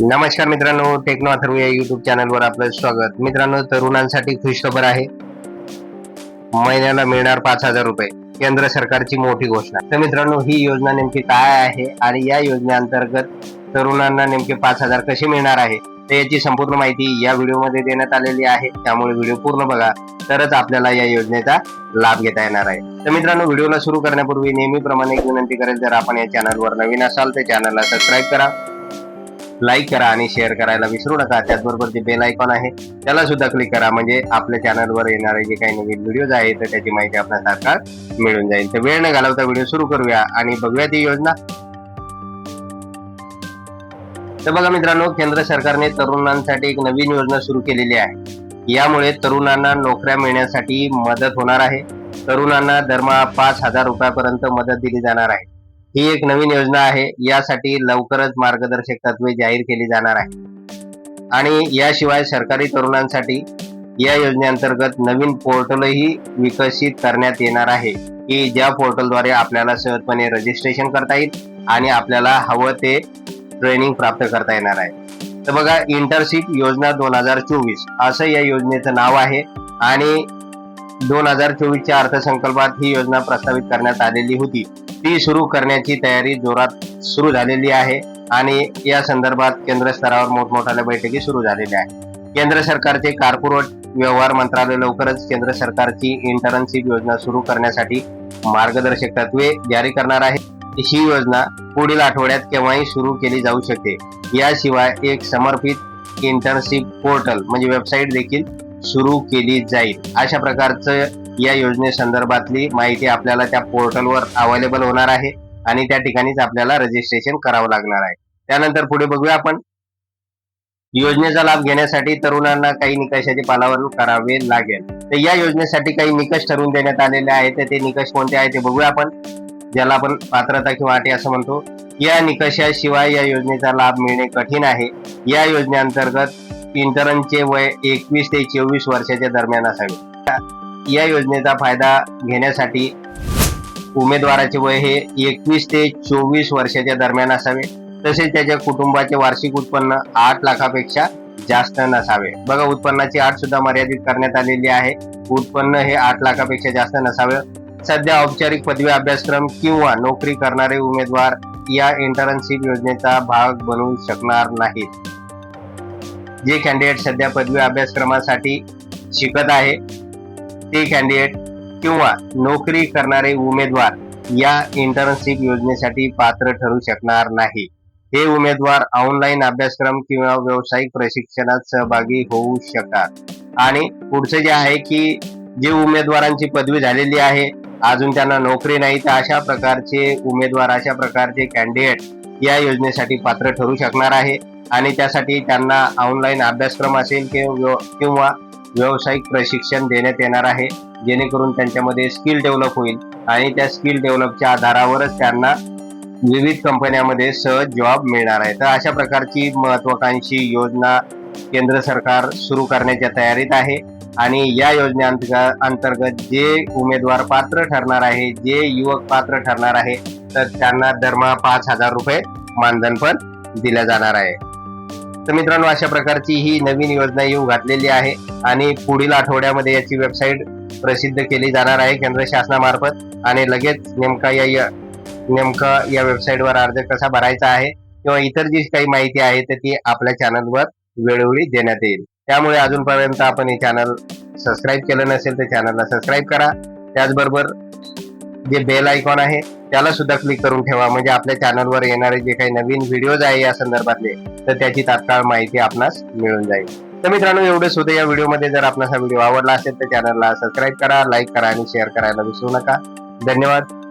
नमस्कार मित्रांनो टेक्नो अथर्व या युट्यूब चॅनलवर आपलं स्वागत. मित्रांनो तरुणांसाठी खुशखबर आहे. महिन्याला मिळणार पाच हजार रुपये केंद्र सरकारची मोठी घोषणा. तर मित्रांनो ही योजना नेमकी काय आहे आणि या योजनेअंतर्गत तरुणांना नेमके पाच हजार कसे मिळणार आहे तर याची संपूर्ण माहिती या व्हिडिओमध्ये देण्यात आलेली आहे. त्यामुळे व्हिडिओ पूर्ण बघा तरच आपल्याला या योजनेचा लाभ घेता येणार आहे. तर मित्रांनो व्हिडिओला सुरू करण्यापूर्वी नेहमीप्रमाणे एक विनंती करेल जर आपण या चॅनलवर नवीन असाल तर चॅनलला सबस्क्राईब करा. लाईक करा आणि शेअर करायला विसरू नका. त्याचबरोबर जे बेल आयकॉन आहे त्याला सुद्धा क्लिक करा. म्हणजे आपल्या चॅनलवर येणारे जे काही नवीन व्हिडिओज आहेत तर त्याची माहिती आपल्याला तात्काळ मिळून जाईल. तर वेळ न घालवता व्हिडिओ सुरू करूया आणि बघूया ती योजना. तर बघा मित्रांनो केंद्र सरकारने तरुणांसाठी एक नवीन योजना सुरू केलेली आहे. यामुळे तरुणांना नोकऱ्या मिळण्यासाठी मदत होणार आहे. तरुणांना दरमहा पाच हजार रुपयापर्यंत मदत दिली जाणार आहे. ही एक नवीन योजना आहे. यासाठी लवकरच मार्गदर्शक तत्वे जाहीर केली जाणार आहे आणि याशिवाय सरकारी तरुणांसाठी या योजनेअंतर्गत नवीन पोर्टलही विकसित करण्यात येणार आहे की ज्या पोर्टलद्वारे आपल्याला सहजपणे रजिस्ट्रेशन करता येईल आणि आपल्याला हवं ते ट्रेनिंग प्राप्त करता येणार आहे. तर बघा इंटरशिप योजना दोन हजार चोवीस असं या योजनेचं नाव आहे आणि दोन हजार चोवीसच्या अर्थसंकल्पात ही योजना प्रस्तावित करण्यात आलेली होती. ती सुरू करण्याची तयारी जोरात सुरू झालेली आहे आणि या संदर्भात केंद्र स्तरावर मोठमोठ्या बैठकी सुरू झालेल्या आहेत. केंद्र सरकारचे कार्पोरेट व्यवहार मंत्रालय लवकरच केंद्र सरकारची इंटर्नशिप योजना सुरू करण्यासाठी मार्गदर्शक तत्वे जारी करणार आहे. ही योजना पुढील आठवड्यात केव्हाही सुरू केली जाऊ शकते. याशिवाय एक समर्पित इंटर्नशिप पोर्टल म्हणजे वेबसाईट देखील सुरू केली जाईल. अशा प्रकारचं या योजनेसंदर्भातली माहिती आपल्याला त्या पोर्टलवर अवेलेबल होणार आहे आणि त्या ठिकाणीच आपल्याला रजिस्ट्रेशन करावं लागणार आहे. त्यानंतर पुढे बघूया आपण. योजनेचा लाभ घेण्यासाठी तरुणांना काही निकषाचे पालन करावे लागेल. तर या योजनेसाठी काही निकष ठरवून देण्यात आलेले आहेत. तर ते निकष कोणते आहेत ते बघूया आपण. ज्याला आपण पात्रता किंवा अटी असं म्हणतो. या निकषाशिवाय या योजनेचा लाभ मिळणे कठीण आहे. या योजनेअंतर्गत इंटरनचे वय एकवीस ते चोवीस वर्षाच्या दरम्यान असावे. या योजनेचा फायदा घेण्यासाठी उमेदवाराचे वय हे एकवीस ते चोवीस वर्षाच्या दरम्यान असावे. तसेच त्याच्या कुटुंबाचे वार्षिक उत्पन्न आठ लाखापेक्षा जास्त नसावे. बघा उत्पन्नाची आठ सुद्धा मर्यादित करण्यात आलेली आहे. उत्पन्न हे आठ लाखापेक्षा जास्त नसावे. सध्या औपचारिक पदवी अभ्यासक्रम किंवा नोकरी करणारे उमेदवार या इंटर्नशिप योजनेचा भाग बनवू शकणार नाहीत. जे कॅन्डिडेट सध्या पदवी अभ्यासक्रमासाठी शिकत आहे ते कॅन्डिडेट किंवा नोकरी करणारे उमेदवार या इंटर्नशिप योजनेसाठी पात्र ठरू शकणार नाही. हे उमेदवार ऑनलाईन अभ्यासक्रम किंवा व्यावसायिक प्रशिक्षणात सहभागी होऊ शकतात. आणि पुढचं जे आहे की जे उमेदवारांची पदवी झालेली आहे अजून त्यांना नोकरी नाही तर अशा प्रकारचे उमेदवार अशा प्रकारचे कॅन्डिडेट या योजनेसाठी पात्र ठरू शकणार आहे. आणि त्यासाठी त्यांना ऑनलाईन अभ्यासक्रम असेल किंवा किंवा व्यावसायिक प्रशिक्षण देण्यात येणार आहे जेणेकरून त्यांच्यामध्ये स्किल डेव्हलप होईल. आणि त्या स्किल डेव्हलपच्या आधारावरच त्यांना विविध कंपन्यांमध्ये सहज जॉब मिळणार आहे. तर अशा प्रकारची महत्वाकांक्षी योजना केंद्र सरकार सुरू करण्याच्या तयारीत आहे. आणि या योजनेअंतर्गत अंतर्गत जे उमेदवार पात्र ठरणार आहे जे युवक पात्र ठरणार आहे तर त्यांना दरमहा पाच हजार रुपये मानधन पण दिल्या जाणार आहे. तर मित्रांनो अशा प्रकारची ही नवीन योजना येऊ घातलेली आहे आणि पुढील आठवड्यामध्ये याची वेबसाईट प्रसिद्ध केली जाणार आहे केंद्र शासनामार्फत. आणि लगेच नेमका या नेमका या वेबसाईटवर अर्ज कसा भरायचा आहे किंवा इतर जी काही माहिती आहे तर ती आपल्या चॅनलवर वेळोवेळी देण्यात येईल. त्यामुळे अजूनपर्यंत आपण हे चॅनल सबस्क्राईब केलं नसेल तर चॅनलला सबस्क्राईब करा. त्याचबरोबर जे बेल आयकॉन आहे त्याला सुद्धा क्लिक करून ठेवा. म्हणजे आपल्या चॅनलवर येणारे जे काही नवीन व्हिडिओज आहे या संदर्भातले तर त्याची तात्काळ माहिती आपणास मिळून जाईल. तर मित्रांनो एवढंच होतं या व्हिडिओमध्ये जर आपणास हा व्हिडिओ आवडला असेल तर चॅनलला सबस्क्राईब करा लाईक करा आणि शेअर करायला विसरू नका. धन्यवाद.